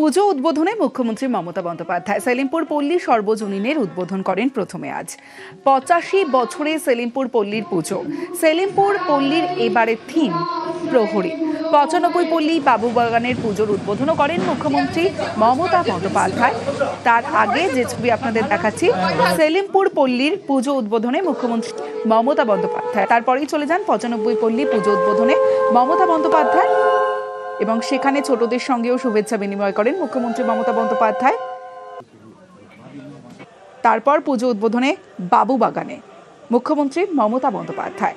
পুজো উদ্বোধনে মুখ্যমন্ত্রী মমতা বন্দ্যোপাধ্যায়। সেলিমপুর পল্লী সর্বজনীনের উদ্বোধন করেন প্রথমে আজ। পঁচাশি বছরে সেলিমপুর পল্লীর পুজো। সেলিমপুর পল্লীর এবারের থিম, প্রহরী। পঁচানব্বই পল্লী বাবুবাগানের পুজোর উদ্বোধনও করেন মুখ্যমন্ত্রী মমতা বন্দ্যোপাধ্যায়। তার আগে যে ছবি আপনাদের দেখাচ্ছি, সেলিমপুর পল্লীর পুজো উদ্বোধনে মুখ্যমন্ত্রী মমতা বন্দ্যোপাধ্যায়। তারপরেই চলে যান পঁচানব্বই পল্লী পুজো উদ্বোধনে মমতা বন্দ্যোপাধ্যায়। এবং সেখানে ছোটদের সঙ্গেও শুভেচ্ছা বিনিময় করেন মুখ্যমন্ত্রী মমতা বন্দ্যোপাধ্যায়। তারপর পুজো উদ্বোধনে বাবু বাগানে, মুখ্যমন্ত্রী মমতা বন্দ্যোপাধ্যায়।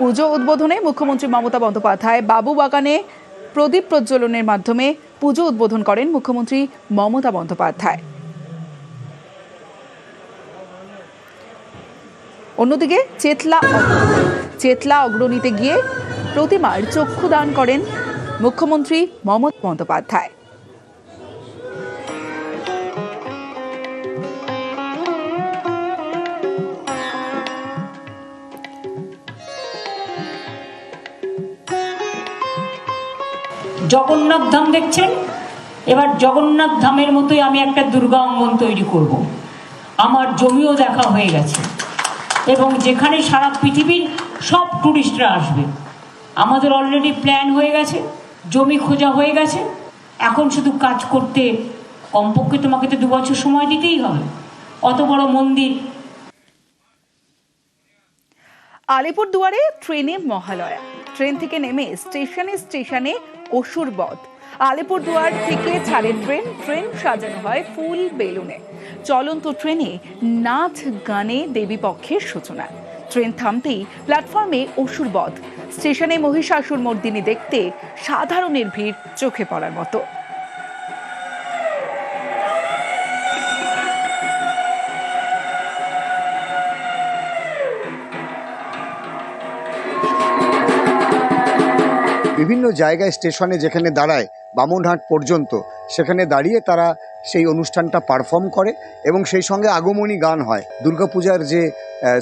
পুজো উদ্বোধনে মুখ্যমন্ত্রী মমতা বন্দ্যোপাধ্যায় বাবু বাগানে প্রদীপ প্রজ্বলনের মাধ্যমে পুজো উদ্বোধন করেন মুখ্যমন্ত্রী মমতা বন্দ্যোপাধ্যায়। অন্যদিকে চেতলা। চেতলা অগ্রণীতে গিয়ে প্রতিমার চক্ষুদান করেন মুখ্যমন্ত্রী মমতা বন্দ্যোপাধ্যায় জগন্নাথ ধাম দেখছেন এবার জগন্নাথ ধামের মতোই আমি একটা দুর্গা অঙ্গন তৈরি করব। আমার জমিও দেখা হয়ে গেছে এবং যেখানে সারা পৃথিবীর সব ট্যুরিস্টরা আসবে। আমাদের অলরেডি প্ল্যান হয়ে গেছে, জমি খোঁজা হয়ে গেছে। এখন শুধু কাজ করতে কমপক্ষে তোমাকে তো দু বছর সময় দিতেই হবে। অত বড় মন্দির। আলিপুর দুয়ারে ট্রেনে মহালয়া। ট্রেন থেকে নেমে স্টেশনে স্টেশনে অসুর বধ। আলিপুর দুয়ার থেকে ছাড়ে ট্রেন ট্রেন সাজানো হয় ফুল বেলুনে। চলন্ত ট্রেনে নাচ গানে দেবী পক্ষের সূচনা। ট্রেন থামতেই প্ল্যাটফর্মে অসুর বধ। স্টেশনে মহিষাসুর মর্দিনী দেখতে সাধারণের ভিড় চোখে পড়ার মতো। বিভিন্ন জায়গায় স্টেশনে যেখানে দাঁড়ায় বামনহাট পর্যন্ত। সেখানে দাঁড়িয়ে তারা সেই অনুষ্ঠানটা পারফর্ম করে এবং সেই সঙ্গে আগমনী গান হয়। দুর্গাপূজার যে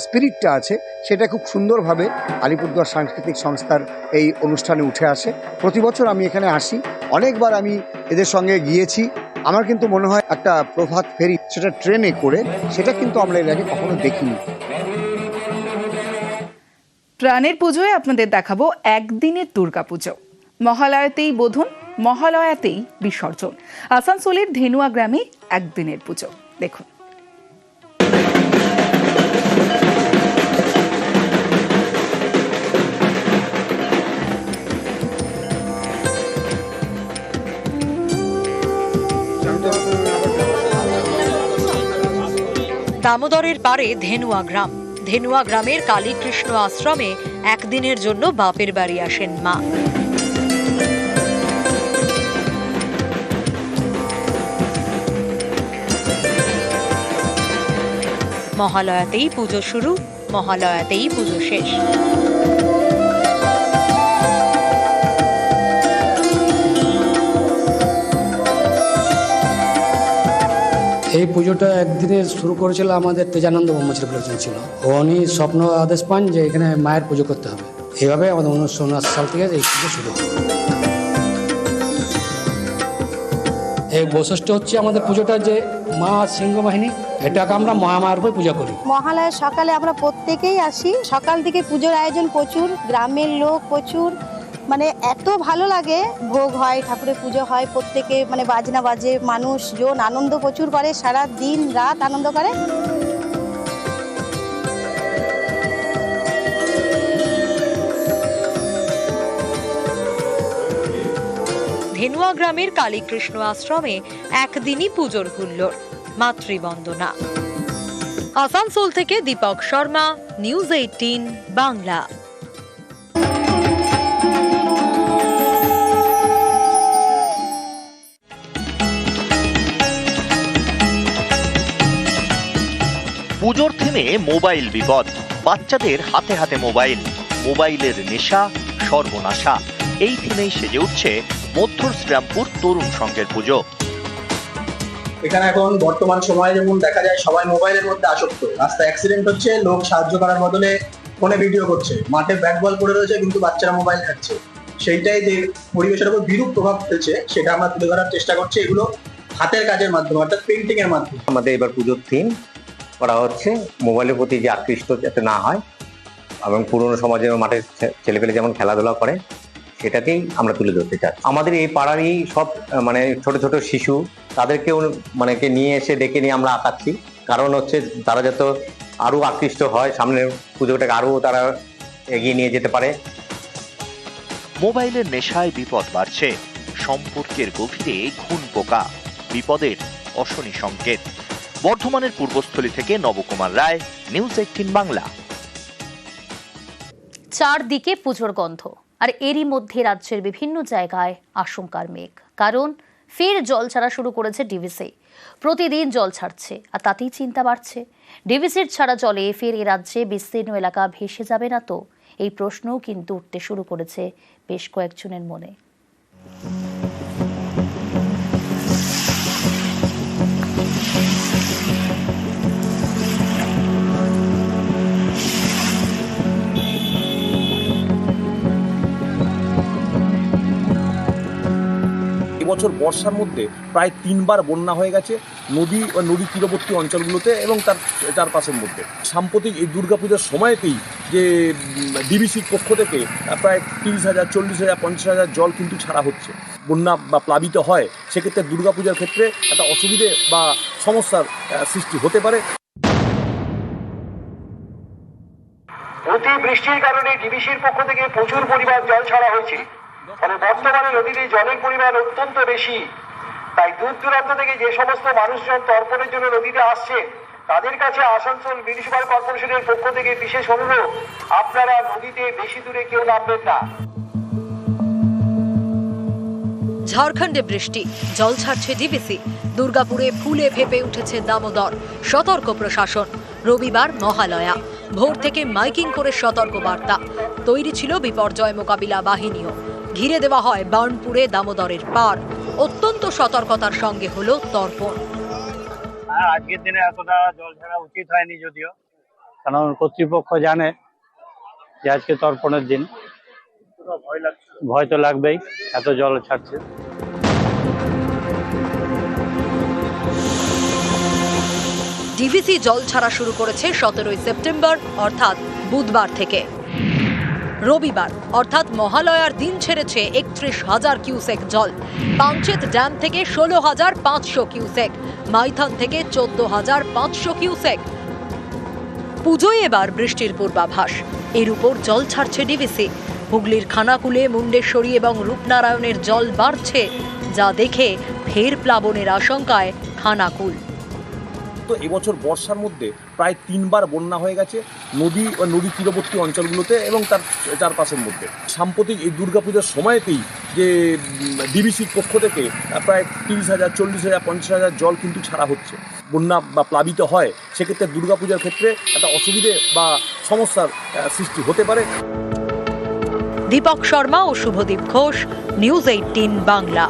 স্পিরিটটা আছে, সেটা খুব সুন্দরভাবে আলিপুরদুয়ার সাংস্কৃতিক সংস্থার এই অনুষ্ঠানে উঠে আসে। প্রতি বছর আমি এখানে আসি। অনেকবার আমি এদের সঙ্গে গিয়েছি। আমার কিন্তু মনে হয় একটা প্রভাত ফেরি সেটা ট্রেনে করে, সেটা কিন্তু আমরা এর আগে কখনো দেখিনি। প্রাণের পুজোয় আপনাদের দেখাবো একদিনের দুর্গাপুজো। মহালয়াতেই বোধন মহালয়াতেই বিসর্জন। আসানসোলের ধেনুয়া গ্রামে একদিনের পুজো। দেখুন। দামোদরের পারে ধেনুয়া গ্রাম। ধেনুয়া গ্রামের কালীকৃষ্ণ আশ্রমে একদিনের জন্য বাপের বাড়ি আসেন মা। মহালয়াতেই পুজো শুরু, মহালয়াতেই পুজো শেষ। এই পুজোটা একদিনে শুরু করেছিল আমাদের তেজানন্দ ব্রহ্মচারী বলেছেন ছিল উনি স্বপ্ন আদেশ পান যে এখানে মায়ের পুজো করতে হবে। এইভাবে আমাদের উনিশশো উনআশি সাল থেকে এই পুজো শুরু হয়। এই বৈশিষ্ট্য হচ্ছে আমাদের পুজোটা যে মা সিংহ বাহিনী, এটাকে আমরা মহামায়ার উপর পূজা করি। মহালয়ার সকালে আমরা প্রত্যেকেই আসি। সকাল থেকে পুজোর আয়োজন প্রচুর, গ্রামের লোক প্রচুর। মানে এত ভালো লাগে, ভোগ হয়, ঠাকুরের পুজো হয়, প্রত্যেকে মানে বাজনা বাজে, মানুষজন আনন্দ প্রচুর করে সারা দিন রাত আনন্দ করে। ধেনুয়া গ্রামের কালীকৃষ্ণ আশ্রমে একদিনই পুজোর হুল্লোড়। মাতৃবন্দনা। আসানসোল থেকে দীপক শর্মা নিউজ এইটিন বাংলা। পুজোর থেমে মোবাইল বিপদ। বাচ্চাদের হাতে হাতে মোবাইল। মোবাইলের নেশা, সর্বনাশা। এই থিমেই সেজে উঠছে মধ্যর শ্রীরামপুর তরুণ সংঘের পুজো। এখানে এখন বর্তমান সময়ে যেমন দেখা যায় সবাই মোবাইলের মধ্যে আসক্ত। রাস্তায় অ্যাক্সিডেন্ট হচ্ছে লোক সাহায্য করার বদলে ফোনে ভিডিও করছে। মাঠে ব্যাট বল পড়ে রয়েছে কিন্তু বাচ্চারা মোবাইল খাচ্ছে সেইটাই যে পরিবেশের উপর বিরূপ প্রভাব ফেলছে সেটা আমরা তুলে ধরার চেষ্টা করছি। এগুলো হাতের কাজের মাধ্যমে অর্থাৎ পেন্টিং এর মাধ্যমে। আমাদের এবার পুজোর থিম করা হচ্ছে মোবাইলের প্রতি যে আকৃষ্ট যাতে না হয় এবং পুরনো সমাজের মাঠে ছেলেপেলে যেমন খেলাধুলা করে সেটাকেই আমরা তুলে ধরতে চাই। আমাদের এই পাড়ারই সব মানে ছোট ছোট শিশু তাদেরকেও মানে কে নিয়ে এসে ডেকে নিয়ে আমরা আঁকাচ্ছি। কারণ হচ্ছে তারা যাতে আরও আকৃষ্ট হয় সামনের পুজোটাকে আরও তারা এগিয়ে নিয়ে যেতে পারে। মোবাইলের নেশায় বিপদ বাড়ছে সম্পর্কের গভীরে ঘুণ পোকা বিপদের অশনি সংকেত। বর্ধমানের পূর্বস্থলী থেকে নবকুমার রায় নিউজ এইটিন বাংলা। চারদিকে পুজোর গন্ধ। আর এরই মধ্যে রাজ্যের বিভিন্ন জায়গায় আশঙ্কার মেঘ। কারণ ফের জল ছাড়া শুরু করেছে ডিভিসি। প্রতিদিন জল ছাড়ছে, আর তাতেই চিন্তা বাড়ছে। ডিভিসির ছাড়া জলে ফের এ রাজ্যে বিস্তীর্ণ এলাকা ভেসে যাবে না তো? এই প্রশ্নও কিন্তু উঠতে শুরু করেছে বেশ কয়েকজনের মনে। এবছর বর্ষার মধ্যে প্রায় তিনবার বন্যা হয়ে গেছে নদী বা নদী তীরবর্তী অঞ্চলগুলোতে এবং তার চারপাশের মধ্যে। সাম্প্রতিক এই দুর্গাপূজার সময়তেই যে ডিবিসির পক্ষ থেকে প্রায় তিরিশ হাজার, চল্লিশ হাজার, পঞ্চাশ হাজার জল কিন্তু ছাড়া হচ্ছে। বন্যা বা প্লাবিত হয়, সেক্ষেত্রে দুর্গাপূজার ক্ষেত্রে একটা অসুবিধে বা সমস্যার সৃষ্টি হতে পারে। অতি বৃষ্টির কারণে ডিবিসির পক্ষ থেকে প্রচুর পরিমাণ জল ছাড়া হয়েছে। ফলে বর্তমানে নদীতে জলের পরিমাণ অত্যন্ত বেশি? তাই দূর দূরান্ত থেকে যে সমস্ত মানুষজন তর্পণের জন্য নদীতে আসছেন, তাদের কাছে আসানসোল মিউনিসিপাল কর্পোরেশনের পক্ষ থেকে বিশেষ অনুরোধ, আপনারা নদীতে বেশি দূরে কেউ নামবেন না। ঝাড়খণ্ডে বৃষ্টি, জল ছাড়ছে ডিবিসি, দুর্গাপুরে ফুলে ফেপে উঠেছে দামোদর, সতর্ক প্রশাসন, রবিবার মহালয়া, ভোর থেকে মাইকিং করে সতর্ক বার্তা তৈরি ছিল বিপর্যয় মোকাবিলা বাহিনীও। ঘিরে দেওয়া হয় বার্নপুরে দামোদরের পার। অত্যন্ত সতর্কতার সঙ্গে হলো তর্পণ। আজকের দিনে এতটা জল ছাড়া উচিত হয়নি যদিও। কারণ কর্তৃপক্ষ জানে যে আজকে তর্পণের দিন। ভয় তো লাগবেই এত জল ছাড়ছে। ডিভিসি জল ছাড়া শুরু করেছে সতেরোই সেপ্টেম্বর অর্থাৎ বুধবার থেকে। রবিবার, অর্থাৎ মহালয়ার দিন ছেড়েছে একত্রিশ হাজার কিউসেক জল। পাঞ্চেত ড্যাম থেকে ষোলো হাজার পাঁচশো কিউসেক, মাইথন থেকে চোদ্দ হাজার পাঁচশো কিউসেক। পুজোয় এবার বৃষ্টির পূর্বাভাস। এর উপর জল ছাড়ছে ডিভিসি হুগলির খানাকুলে, মুন্ডেশ্বরী এবং রূপনারায়ণের জল বাড়ছে, যা দেখে ফের প্লাবনের আশঙ্কায় খানাকুল। তো এবছর বর্ষার মধ্যে প্রায় তিনবার বন্যা হয়ে গেছে নদী ও নদী তীরবর্তী অঞ্চলগুলোতে এবং তার চারপাশের মধ্যে। সাম্প্রতিক এই দুর্গাপূজার সময়তেই যে ডিবিসির পক্ষ থেকে প্রায় তিরিশ হাজার, চল্লিশ হাজার, পঞ্চাশ হাজার জল কিন্তু ছাড়া হচ্ছে। বন্যা বা প্লাবিত হয়, সেক্ষেত্রে দুর্গাপূজার ক্ষেত্রে একটা অসুবিধে বা সমস্যার সৃষ্টি হতে পারে। দীপক শর্মা ও শুভদীপ ঘোষ, নিউজ এইটিন বাংলা।